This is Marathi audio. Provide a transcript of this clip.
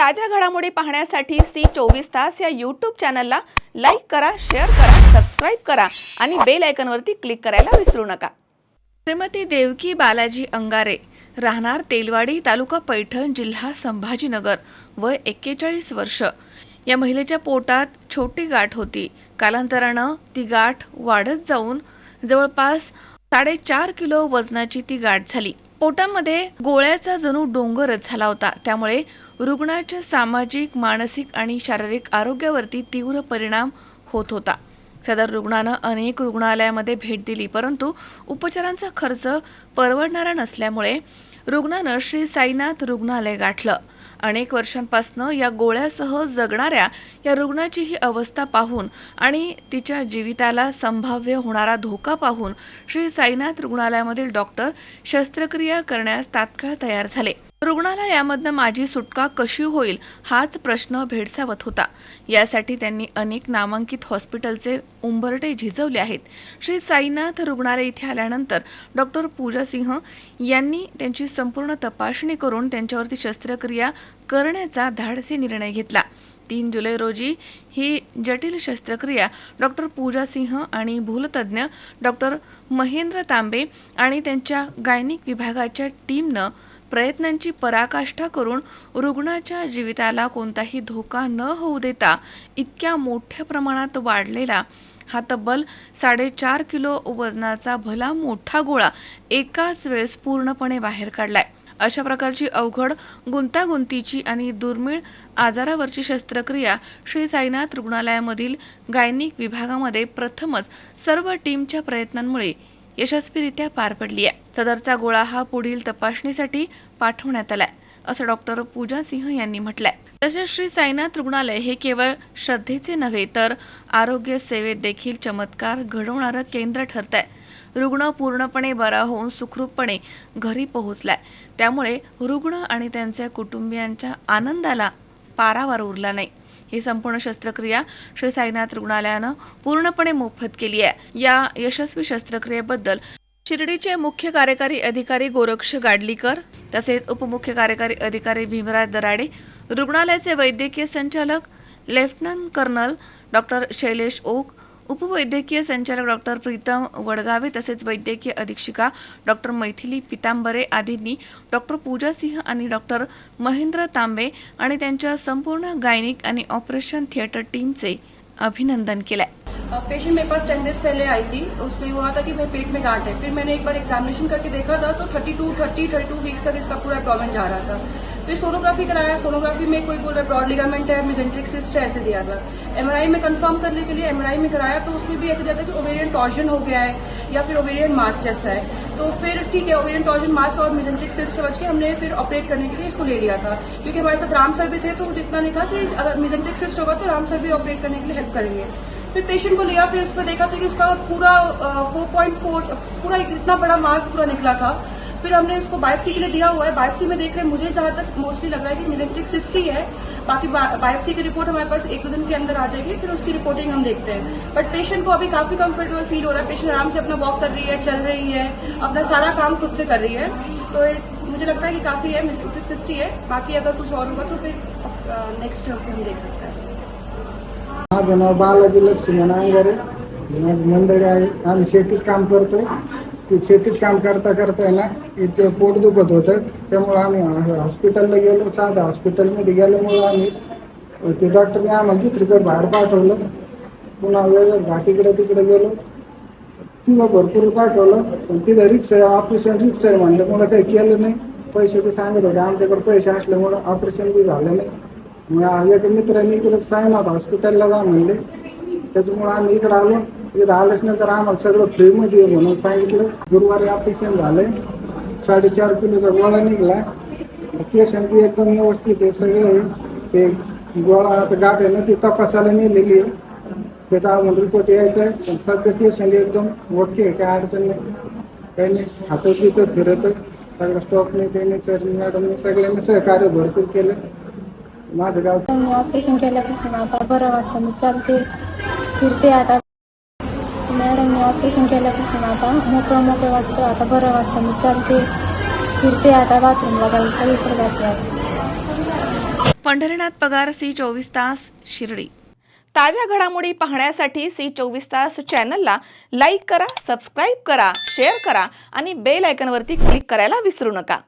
ताज्या घडामोडी पाहण्यासाठी सी चोवीस तास या यूट्यूब चॅनलला लाईक करा शेअर करा सबस्क्राईब करा आणि बेल आयकनवरती क्लिक करायला विसरू नका. श्रीमती देवकी बालाजी अंगारे राहणार तेलवाडी तालुका पैठण जिल्हा संभाजीनगर वय एक्केचाळीस वर्ष. या महिलेच्या पोटात छोटी गाठ होती. कालांतरानं ती गाठ वाढत जाऊन जवळपास साडेचार किलो वजनाची ती गाठ झाली. पोटामध्ये गोळ्याचा जणू डोंगरच झाला होता. त्यामुळे रुग्णाच्या सामाजिक मानसिक आणि शारीरिक आरोग्यावरती तीव्र परिणाम होत होता. सदर रुग्णानं अनेक रुग्णालयामध्ये भेट दिली परंतु उपचारांचा खर्च परवडणारा नसल्यामुळे रुग्णानं श्री साईनाथ रुग्णालय गाठलं. अनेक वर्षांपासनं या गोळ्यासह जगणाऱ्या या रुग्णाची ही अवस्था पाहून आणि तिच्या जीविताला संभाव्य होणारा धोका पाहून श्री साईनाथ रुग्णालयामधील डॉक्टर शस्त्रक्रिया करण्यास तात्काळ तयार झाले. रुग्णाला यामधनं माझी सुटका कशी होईल हाच प्रश्न भेडसावत होता. यासाठी त्यांनी अनेक नामांकित हॉस्पिटलचे उंबरटे झिजवले आहेत. श्री साईनाथ रुग्णालय इथे आल्यानंतर डॉक्टर पूजा सिंह यांनी त्यांची संपूर्ण तपासणी करून त्यांच्यावरती शस्त्रक्रिया करण्याचा धाडसी निर्णय घेतला. तीन जुलै रोजी ही जटिल शस्त्रक्रिया डॉक्टर पूजा सिंह आणि भूलतज्ञ डॉक्टर महेंद्र तांबे आणि त्यांच्या गायनिक विभागाच्या टीमनं प्रयत्नांची पराकाष्ठा करून रुग्णाच्या जीविताला कोणताही धोका न होऊ देता इतक्या मोठ्या प्रमाणात वाढलेला हा तब्बल साडेचार किलो वजनाचा भला मोठा गोळा एकाच वेळेस पूर्णपणे बाहेर काढलाय. अशा प्रकारची अवघड गुंतागुंतीची आणि दुर्मिळ आजारावरची शस्त्रक्रिया श्री साईनाथ रुग्णालयामधील गायनिक विभागामध्ये प्रथमच सर्व टीमच्या प्रयत्नांमुळे यशस्वीरित्या पार पडली आहे सदरचा गोळा हा पुढील तपासणीसाठी पाठवण्यात आलाय असं डॉक्टर पूजा सिंह यांनी म्हटलंय. तसेच श्री साईनाथ रुग्णालय हे केवळ श्रद्धेचे नव्हे तर आरोग्य सेवेत देखील चमत्कार घडवणारं केंद्र ठरत आहे रुग्ण पूर्णपणे बरा होऊन सुखरूपपणे घरी पोहोचलाय. त्यामुळे रुग्ण आणि त्यांच्या कुटुंबियांच्या आनंदाला पारावार उरला नाही. ही संपूर्ण शस्त्रक्रिया श्री साईनाथ रुग्णालयानं पूर्णपणे मोफत केली आहे. या यशस्वी शस्त्रक्रियेबद्दल शिर्डीचे मुख्य कार्यकारी अधिकारी गोरक्ष गाडलीकर तसेच उपमुख्य कार्यकारी अधिकारी भीमराज दराडे रुग्णालयाचे वैद्यकीय संचालक lieutenant colonel doctor Shailesh Oak उपवैद्यकीय संचालक डॉक्टर प्रीतम वडगावे तसेच वैद्यकीय अधीक्षिका डॉक्टर मैथिली पितांबरे आदींनी डॉक्टर पूजा सिंह आणि डॉक्टर महेंद्र तांबे आणि त्यांच्या संपूर्ण गायनिक आणि ऑपरेशन थिएटर टीमचे अभिनंदन केलंय पेशेंट मेरे पास टेन डेज़ पहले आई थी। उसमें हुआ था कि मेरे पेट में गांठ है फिर मैंने एक बार एग्जामिनेशन करके देखा था तो 32 30 32 वीक्स तक इसका पूरा एब्डोमेन जा रहा था। फिर सोनोग्राफी कराया। सोनोग्राफी में कोई बोल रहा ब्रॉड लिगामेंट है मिजेंट्रिक सिस्ट है, ऐसे दिया था। एमआरआई में कंफर्म करने के लिए एमआरआई में कराया तो उसमें भी ऐसे दिया था कि ओवेरियन टॉर्जन हो गया है, या फिर ओवेरियन मास जैसा है। तो फिर ठीक है ओवेरियन टॉर्जन मास और मिजेंट्रिक सिस्ट समझ के हमने फिर ऑपरेट करने के लिए इसको ले लिया था। क्योंकि हमारे साथ राम सर भी थे तो मुझे इतना नहीं कहा कि अगर मिजेंट्रिक सिस्ट होगा तो राम सर भी ऑपरेट करने के लिए हेल्प करेंगे। फिर पेशेंट को लिया फिर उसमें देखा था कि उसका पूरा फोर पॉइंट फोर पूरा इतना बड़ा मास पूरा निकला था। फिर हमने उसको बायोप्सी के लिए दिया हुआ है। बायोप्सी में देख रहे हैं, मुझे जहाँ तक मोस्टली लग रहा है कि मिलेक्ट्रिक सिस्टी है बाकी बायोप्सी की रिपोर्ट हमारे पास एक दो दिन के अंदर आ जाएगी, फिर उसकी रिपोर्टिंग हम देखते हैं। बट पेशेंट को अभी काफ़ी कंफर्टेबल फील हो रहा है। पेशेंट आराम से अपना वॉक कर रही है, चल रही है, अपना सारा काम खुद से कर रही है। तो मुझे लगता है कि काफ़ी है मिलेक्ट्रिक सिस्टी है बाकी अगर कुछ और होगा तो फिर नेक्स्ट हम देख सकते हैं। माझं नाव बालाजी लक्ष्मण अंगारे माझी मंडळी आहे आम्ही शेतीत काम करतोय. ते शेतीत काम करता करता आहे ना इथे पोट दुखत होतं. त्यामुळं आम्ही हॉस्पिटलला गेलो साध्या हॉस्पिटलमध्ये गेल्यामुळं आम्ही ते डॉक्टरने आम्हाला दुसरीकडे बाहेर पाठवलं. पुन्हा वेगळं घाटीकडे तिकडे गेलो. तिथं भरपूर पाठवलं. पण तिथं रिक्स आहे ऑपरेशन रिक्स आहे म्हणलं मला काही केलं नाही. पैसे ते सांगत होते आमच्याकडे पैसे असल्यामुळं ऑपरेशन बी झालं नाही. मग एक मित्रांनी इकडे सायनाथ हॉस्पिटलला जा म्हणले. त्याच्यामुळे आम्ही इकडे आलो. इकडे आल्याच नंतर आम्हाला सगळं फ्रीमध्ये म्हणून सांगितलं. गुरुवारी ऑपरेशन झालंय. साडेचार किलोचा गोळा निघला. पेशंट एकदम व्यवस्थित आहे सगळे ते गोळा आता गाठ आहे ना ती तपासायला नेलेली आहे. त्याचा आम्हाला रिपोर्ट यायचा आहे. पण सध्या पेशंट एकदम ओके आहे काय अडचण नाही. काही नाही. हातात तिथं फिरत सगळं स्टॉपने त्याने सर मॅडमने सगळ्यांनी सहकार्य भरपूर केलं. माझं गाव मी ऑपरेशन केल्यापासून आता बरं वाटतं. मी चालते फिरते आता. मॅडमने ऑपरेशन केल्यापासून आता मोकळं मोकळं वाटतं. आता बरं वाटतं. मी चालते फिरते आता बाथरूमला जाईल सगळीकडे जाते आता. पंढरीनाथ पगार सी चोवीस तास शिर्डी. ताज्या घडामोडी पाहण्यासाठी सी चोवीस तास चॅनलला लाईक करा सबस्क्राईब करा शेअर करा आणि बेल आयकॉनवरती क्लिक करायला विसरू नका.